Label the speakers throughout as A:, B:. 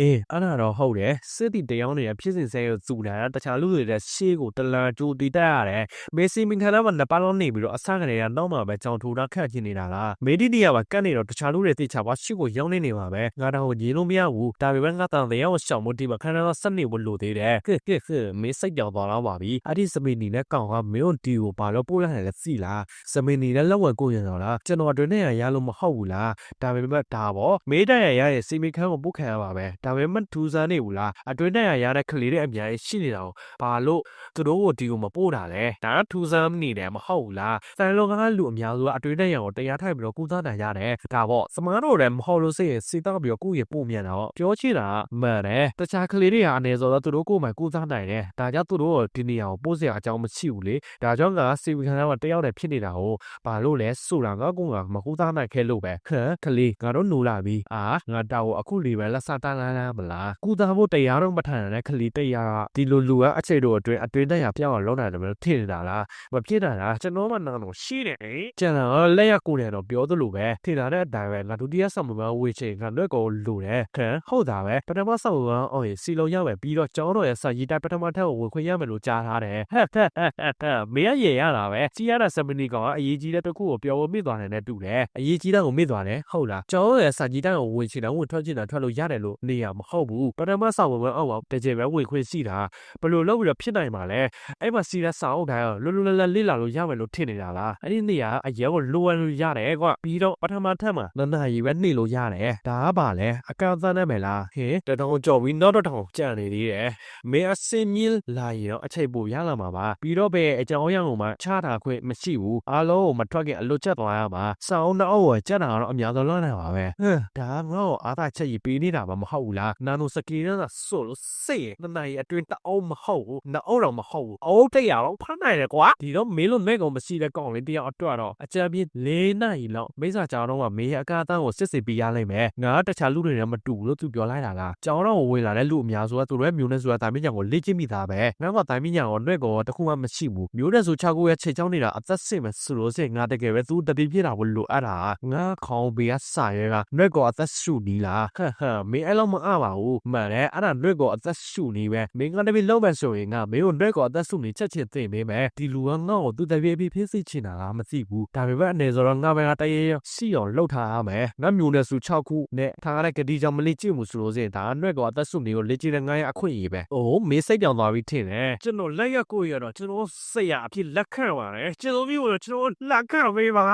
A: အေးအဲ့ဒါတော့ဟုတ်တယ်စစ်တီတယောင်းနေတဲ့ဖြစ်စဉ်ဆဲကိုစုတာတခြားလူတွေတဲ့ရှေးကိုတလန်ကြိုးတီးတက်ရတယ်မေစီမင်ခန္ဓာမှာနှစ်ပါးလုံးနေပြီးတော့အဆကလေးကနောက်မှပဲကြောင်ထိုးတာခတ်ချင်နေတာလားမေဒီနီယာကကတ်နေတော့တခြားလူတွေသိချပါရှေ့ကိုရောက်နေနေပါပဲငါတော့ညီလို့မရဘူးဒါပေမဲ့ငါတန်တရားကိုရှောင်ဖို့ဒီမှာခန္ဓာကဆက်နေဖို့လိုသေးတယ်ကဲကဲကဲမေစိတ်ကြောင်သွားတော့ပါပြီအဲ့ဒီစမီနီနဲ့ကောင်ကမင်းတို့ဒီကိုဘာလို့ပို့လိုက်လဲလဲသိလားစမီနီနဲ့လက်ဝဲကိုရင်တော့လားကျွန်တော်အတွင်းနဲ့ရလို့မဟုတ်ဘူးလားဒါပေမဲ့ဒါပေါ့မေးတရရရဲ့စီမီခန်းကိုပုတ်ခံရပါပဲဒါပေမဲ့ထူးဆန်းနေဘူးလားအတွင်းနဲ့ရတဲ့ကလေးတွေအများကြီးရှိနေတာကိုဘာလို့သူတို့ကိုဒီကိုမပို့တာလဲဒါကထူးဆန်းနေတယ်မဟုတ်ဘူးလားစံလုံးကလူအများစုကအတွင်းနဲ့ရကိုတရားထိုက်ပြီးတော့ကုသနိုင်ရတယ်ဒါပေါ့စမားတို့လည်းမဟုတ်လို့စိတ်စီတောက်ပြီးတော့ကိုယ့်ရဲ့ပုံမြန်တော့ပြောချင်တာမှန်တယ်တခြားကလေးတွေကအနည်းဆုံးတော့သူတို့ကိုယ်မှကုသနိုင်တယ်ဒါကြောင့်သူတို့ဒီနေရာကိုပို့စရာအကြောင်းမရှိဘူးလေဒါကြောင့်ကစီဝီခန်းကတယောက်တည်းဖြစ်နေတာကိုဘာလို့လဲဆိုတာကကိုကမကုသနိုင်ခဲ့လို့ပဲဟမ်ကလေးငါတို့နိုးလာပြီအာငါတောက်ကိုအခုလေးပဲလက်စတန်းလန်းလန်းမလားကုသဖို့တရားတော့မထန်တဲ့ကလေးတရားကဒီလိုလူကအခြေတို့အတွင်းအတွင်းတရားပြောင်းအောင်လုပ်နိုင်တယ်မလို့ထင်နေတာလားမဖြစ်တာလားကျွန်တော်မှနာတော့ရှိတယ်ဟင်ကျန်တော့လက်ရကိုနေတော့ပြောသလိုပဲထင်တာတဲ့အတိုင်းပဲငါဒုတိယဆောင်မဝေချေငါလွက်ကိုလူတယ်ဟမ်ဟုတ်တာပဲပထမဆောင်ကအော်ရေစီလုံးရမယ်ပြီးတော့ကျောင်းတော်ရဲ့စာရေးတိုင်းပထမထက်ကိုဝင်ခွင့်ရမယ်လို့ကြားထားတယ်ဟက်ဟက်ဟက်ဟက်ဟက်မင်းရရေရတာပဲစီရတာစမနီကောင်ကအရေးကြီးတဲ့တစ်ခုကိုပြောဖို့မိသွားတယ်နဲ့တူတယ်အရေးကြီးတဲ့ကိုမိသွားတယ်ဟုတ်လားကျောင်းရဲ့စာကြီးတိုင်းကိုဝင်ချင်တယ်ဝင်ထွက်ချင်တယ်ထွက်လို့ရတယ်လို့နေရမဟုတ်ဘူးပထမဆောင်ကအောက်ပါတကြယ်ပဲဝင်ခွင့်ရှိတာဘယ်လိုလုပ်ပြီးတော့ဖြစ်နိုင်မှာလဲအဲ့မှာစီရစာအုပ်တိုင်းလွတ်လွတ်လပ်လပ်လေ့လာလို့ရမယ်လို့ထင်နေတာလားအဲ့ဒီနေရာအရဲကိုလိုဝဲလို့ရတယ်ကွာပြီးတော့ပထမထက်မှာနန္ဒာကြီးပဲနှိလို့ရတယ်ဒါကပါလဲအကောင်သန်းနဲ့မယ်လားဟင်တတောင်ကြော်ပြီးနောက်တော့တောင်ကြံနေသေးတယ်မင်းအစင်မြင်းလာရင်တော့အချိန်ပိုရလာမှာပါပြီးတော့ပဲအကြောင်းအရာကိုမှချတာခွင့်မရှိဘူးအားလုံးကိုမထွက်ခင်အလွတ်ချက်သွားရမှာစောင်းတော့ကိုကြက်တာတော့အများဆုံးလွှမ်းနိုင်ပါပဲဟမ်ဒါငါ့ကိုအားသာချက်ကြီးပေးနေတာမှမဟုတ်ဘူးလားနာနိုစကီနဲ့ဆိုလို့စိတ်နနိုင်အတွင်းတအောင်မဟုတ်ဘူးနှအုပ်တော့မဟုတ်ဘူးအိုးတရအောင်ဖမ်းနိုင်တယ်ကွာဒီတော့မင်းလို့မဲ့ကောင်မရှိတဲ့ကောင်လေးတယောက်အတွက်တော့အကြံပြင်း၄နိုင်လောက်မိစ္ဆာကြောင်တော့ကမေးရအကားအတန်းကိုစစ်စစ်ပေးရလိမ့်မယ်ငါကတခြားလူတွေနဲ့မတူဘူးလို့သူပြောလိုက်တာလားကြောင်တော့ဝင်လာတဲ့လူအများစုကသူတို့ရဲ့မျိုးနဲ့ဆိုတာတာမင်းညာကိုလေ့ကျင့်မိသားပဲငါကတာမင်းညာကိုနှွဲ့ကောတခုမှမရှိဘူးမျိုးနဲ့ဆိုချာကိုရဲ့ချိန်ချောင်းနေတာအသက်စစ်မယ်ဆိုလို့စိငါတကယ်ပဲသူတတိဖြစ်တာကိုလိုအပ်တာငါခေါင်းပေးကစာရဲကနှွဲ့ကောအသက်ရှူနီးလားဟဟမင်းအဲ့လောက်မအပါဘူးမှန်တယ်အဲ့ဒါနှွဲ့ကောအသက်ရှူနီးပဲမင်းကတပည့်လုံးမယ်ဆိုရင်ငါမင်းကိုနှွဲ့ကောအသက်ရှူနီးချက်ချင်းသိမ့်ပေးမယ်ဒီလူကငါ့ကိုသူတပည့်ပြီးဖြစ်စီချင်တာလားမသိဘူးဒါပေမဲ့အနေဆိုတော့ငါပဲကတရေစီအောင်လှုပ်ထားရမယ်ငါမျိုးနဲ့စု6ခုနဲ့ထားရတဲ့ဂတိကြောင့်မလိကျင့်မှုဆိုလို့စရင်ဒါနှွဲ့ကောအသက်ရှူနီးကိုလေ့ကျင့်တဲ့ငါရဲ့အခွင့်အရေးပဲအိုးမေးစိတ်ပြောင်သွားပြီထင်တယ်ကျွန်တော်လက်ရက်ကိုရတော့ကျွန်တော်စိတ်ရအဖြစ်လက်ခံပါတယ်ကျွန်တော်မျိုးတော့ကျွန်တော်လက်ခံပေးပါ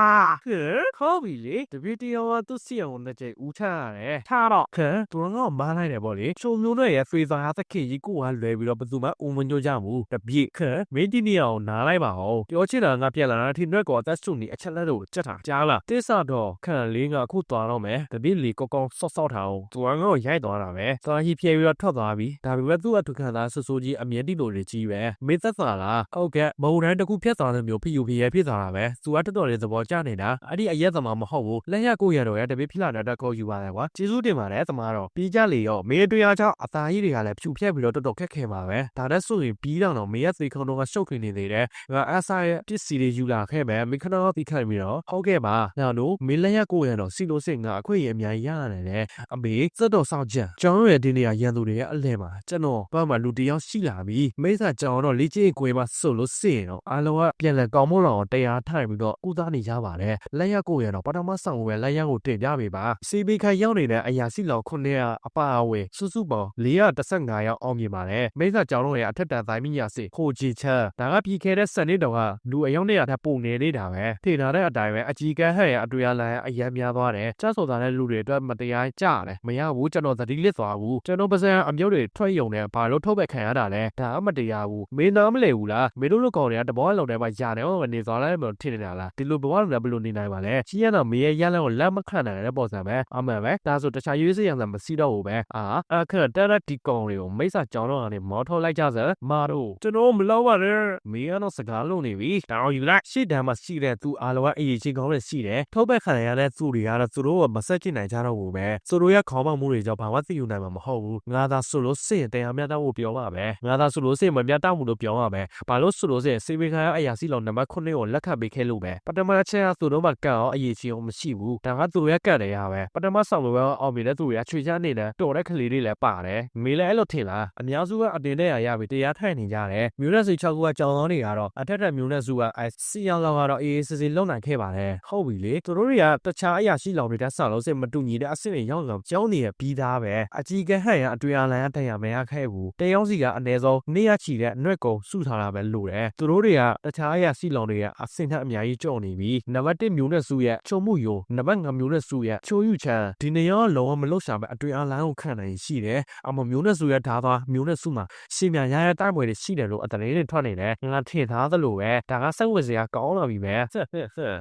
A: ဟဲ့ခေါ်ပြီလေတပည့်တယောက်ကသူ့စီအောင်နဲ့ကြိတ်ဦးထရတယ်ထားတော့ခဲသူကငါ့မားလိုက်တယ်ပေါ့လေချုံမျိုးနဲ့ရဲ့ဖေးစာသခင်ကြီးကိုကလွယ်ပြီးတော့ဘယ်သူမှအုံမညွှကြဘူးတပည့်ခဲမင်းဒီနေအောင်နားလိုက်ပါအောင်ပြောချင်တာငါပြန်လာတာထင်ရွက်ကောအသက်စုနေအချက်လက်တို့ကြက်တာကြားလားတိဆတော့ခံလေးကအခုသွားတော့မယ်တပည့်လီကောကောဆော့ဆော့ထားအောင်သူကငါ့ကိုရိုက်သွားတာပဲသွားကြီးဖြဲပြီးတော့ထွက်သွားပြီဒါပေမဲ့သူ့အထုခံသားဆူဆူကြီးအမြဲတိလို့တွေကြီးပဲမေးသက်သာလားဟုတ်ကဲ့မဟုတ်တိုင်းတစ်ခုဖြတ်သွားတဲ့မျိုးဖီယူဖီရဲဖြစ်သွားတာပဲသူကတော်တော်လေးသဘောကျနေတာအဲ့ဒီအရက်သမားမဟုတ်ဘူးလက်ရကိုရတော့ရတပည့်ဖြစ်လာတဲ့ကောယူပါတယ်ကွာကျေးဇူးတင်ပါတယ်သမားတော့ပြီးကြလေရောမေးတွေ့ရချောင်းအသားကြီးတွေကလည်းဖြူဖြက်ပြီးတော့တော်တော်ခက်ခဲပါပဲဒါနဲ့ဆိုရင်ပြီးတော့တော့မေးရသေးခုံတော့ကရှုပ်ခင်းနေသေးတယ်ငါအဆာရဲ့ပစ္စည်းတွေယူလာခဲ့မယ်မိခဏတော့ပြီးခိုင်ပြီးတော့ဟုတ်ကဲ့ပါနောက်တော့မေးလက်ရကိုရတော့စီလို့စင်ငါအခွင့်အရေးအများကြီးရရတယ်လေအမေစက်တော်ဆောင်ချက်ကျောင်းရဲ့ဒီနေရာရန်သူတွေရဲ့အလဲမှာကျွန်တော်ဘာမှလူတယောက်ရှိလာပြီမိစ္ဆာကျောင်းတော့လေ့ကျင့်ခွေမှာဆိုလို့စင်တော့အားလုံးကပြန်လဲကောင်းမို့လောက်တရားထိုင်ပြီးတော့ကုသနေကြပါတယ်လက်ရကိုရတော့ပထမဆောင်ဝယ်လက်ရကိုတင်ပြပေးပါစီဘီခိုင်ရောက်နေတဲ့အရာစီလောက်ခုနှစ်အပါအဝင်စုစုပေါင်း415ရောက်အောင်မြင်ပါတယ်မိစ္ဆာကျောင်းတော့ရဲ့အထက်တန်တိုင်းမိညာစီခိုကြည်ချက်ဒါကပြီးခဲ့တဲ့စနေတော်ကလူအယောက်200ထပ်ပုံနေနေတာပဲထေထားတဲ့အတိုင်းပဲအကြီးကန်းဟဲ့ရဲ့အတွေ့အလမ်းအယံများသွားတယ်ကြားဆိုတာတဲ့လူတွေအတွက်မတရားကြတယ်မရဘူးကျွန်တော်သတိလစ်သွားဘူးကျွန်တော်ပါစံအမျိုးတွေထွက်ယုံနေဘာလို့ထုတ်ပဲခံရတာလဲဒါအမတရားဘူးမင်းသားမလဲဘူးလားမင်းတို့လူကောင်တွေကတဘောလုံးထဲမှာယာတယ်ဟောနေသွားလဲမလို့ထင်နေတာလားဒီလိုဘဝလုံးလည်းဘယ်လိုနေနိုင်ပါလဲကြီးရတော့မေးရရလန်းကိုလက်မခံနိုင်တဲ့ပေါ်စံပဲအမှန်ပဲဒါဆိုတခြားရွေးစရံစံမစီတော့ဘူးပဲအာအခက်တက်တဲ့ဒီကောင်တွေကိုမိစ္ဆာကြောင်းတော့ကနေမောထုတ်လိုက်ကြစမ်းမာတို့ကျွန်တော်မလောက်ပါနဲ့မင်းကတော့စကားလုံးနေပြီတောင်းယူလိုက်ရှေ့တန်းမှာရှိတဲ့သူအားလုံးကအရေးကြီးကောင်းတဲ့ရှိတယ်ထုတ်ပဲခံရတဲ့သူတွေကတော့သူတို့ကမဆက်ကြည့်နိုင်ကြတော့ဘူးပဲသူတို့ရဲ့ခေါင်းပေါက်မှုတွေကြောင့်ဘာမှသိယူနိုင်မှာမဟုတ်ဘူးငါသာဆိုလို့စင်တရားမျှတဖို့ပြောပါပဲငါသာဆိုလို့စင်မမျှတမှုလို့ပြောပါပဲဘာလို့ဆိုလို့စင်စေဝေခံရအရာစီလောင်နံပါတ်9ကိုလက်ခံပေးခဲ့လို့ပဲပထမအချက်ကသူတို့မှကံအောင်အရေးကြီးအောင်မရှိဘူးဒါကသူတို့ရဲ့ကံတွေရပဲပထမဆောင်လို့ပဲအောင်မြင်တဲ့သူတွေကချွေချမ်းနေတဲ့တော်တဲ့ကလေးတွေလည်းပါတယ်မေလည်းအဲ့လိုထင်လားအများစုကအတင်တဲ့ရရပြီးတရားထိုင်နေကြတယ်မျိုးနဲ့စီ6ခုကကြောင်သောတွေကတော့အထက်ထက်မျိုးနဲ့စုကအဲစီအောင်လောက်ကတော့အေးအေးဆေးဆေးလုံနိုင်ခဲ့ပါတယ်ဟုတ်ပြီလေသူတို့တွေကတခြားအရာရှိလောင်တွေတက်ဆောက်လို့စိတ်မတူညီတဲ့အဆင့်တွေရောက်လောက်ကြောင်းနေရပြီးသားပဲအကြီးကဟန်ရအတွင်အလန်ကတန်ရမရခဲ့ဘူးတယောက်စီကအနည်းဆုံးနေရချီတဲ့အနှွက်ကုံစုထားတာပဲလို့တယ်သူတို့တွေကတခြားအရာရှိလောင်တွေကအဆင့်ထက်အများကြီးကြော့နေပြီနံပါတ်1မျိုးနဲ့စုရဲ့ချုံမှုယိုနံပါတ်5မျိုးနဲ့စုရဲ့ချိုးယူချန်ဒီနေရာကလုံးဝမလွတ်ရှာပဲအတွင်အလန်ကိုခံနိုင်ရှိတယ်အမမျိုးနဲ့စုရဲ့ဓားသွားမျိုးနဲ့စုမှာရှင်မြန်ရရတိုက်ပွဲတွေရှိတယ်လို့အတရင်တွေထွက်နေတယ်ငါထင်ထားသလိုပဲဒါကစိတ်ဝင်စရာကောင်းလာပြီပဲဟဲ့ဟဲ့ဟဲ့